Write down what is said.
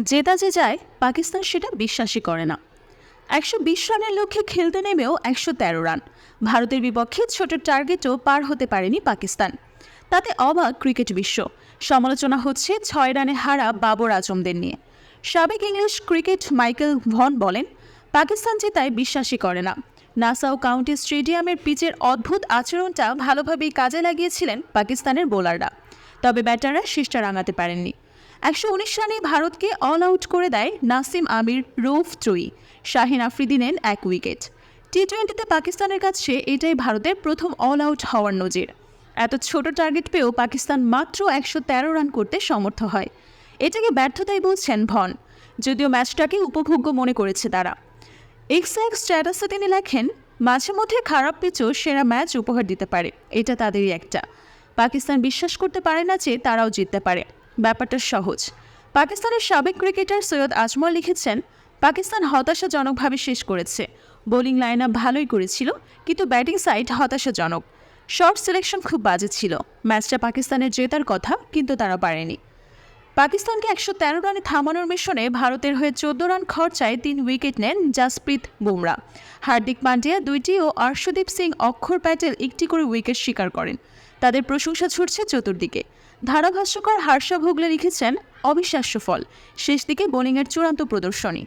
জেতা যে যায়, পাকিস্তান সেটা বিশ্বাসই করে না। একশো বিশ রানের লক্ষ্যে খেলতে নেমেও একশো তেরো রান। ভারতের বিপক্ষে ছোট টার্গেটও পার হতে পারেনি পাকিস্তান। তাতে অবাক ক্রিকেট বিশ্ব। সমালোচনা হচ্ছে ছয় রানে হারা বাবর আজমদের নিয়ে। সাবেক ইংলিশ ক্রিকেট মাইকেল ভন বলেন, পাকিস্তান জেতায় বিশ্বাসই করে না। নাসাও কাউন্টি স্টেডিয়ামের পিচের অদ্ভুত আচরণটা ভালোভাবেই কাজে লাগিয়েছিলেন পাকিস্তানের বোলাররা। তবে ব্যাটাররা শেষটা রাঙাতে পারেননি। একশো উনিশ রানে ভারতকে অল আউট করে দেয় নাসিম আমির রৌফ ত্রয়ী শাহিন আফ্রিদি নেন এক উইকেট টি টোয়েন্টিতে পাকিস্তানের কাছে এটাই ভারতের প্রথম অল আউট হওয়ার নজির। এত ছোট টার্গেট পেয়েও পাকিস্তান মাত্র একশো তেরো রান করতে সমর্থ হয়। এটাকে ব্যর্থতাই বলছেন ভন। যদিও ম্যাচটাকে উপভোগ্য মনে করেছে তারা। এক্স এক্স স্ট্যাটাসে তিনি লেখেন, মাঝে মধ্যে খারাপ পিচও সেরা ম্যাচ উপহার দিতে পারে। এটা তাদেরই একটা। পাকিস্তান বিশ্বাস করতে পারে না যে তারাও জিততে পারে। ব্যাপারটা সহজ। পাকিস্তানের সাবেক ক্রিকেটার সৈয়দ আজমল লিখেছেন, পাকিস্তান হতাশাজনকভাবে শেষ করেছে। বোলিং লাইন আপ ভালোই করেছিল, কিন্তু ব্যাটিং সাইড হতাশাজনক। শর্ট সিলেকশন খুব বাজে ছিল। ম্যাচটা পাকিস্তানের জেতার কথা, কিন্তু তারা পারেনি। পাকিস্তানকে একশো তেরো রানে থামানোর মিশনে ভারতের হয়ে চোদ্দ রান খরচায় তিন উইকেট নেন জাসপ্রীত বুমরা। হার্দিক পান্ডিয়া, দুইটি ও আর্শদীপ সিং অক্ষর প্যাটেল একটি করে উইকেট শিকার করেন। তাদের প্রশংসা ছুটছে চতুর্দিকে। ধারাভাষ্যকর হার্ষা ভোগলে লিখেছেন, অবিশ্বাস্য ফল। শেষ দিকে বোলিংয়ের চূড়ান্ত প্রদর্শনী।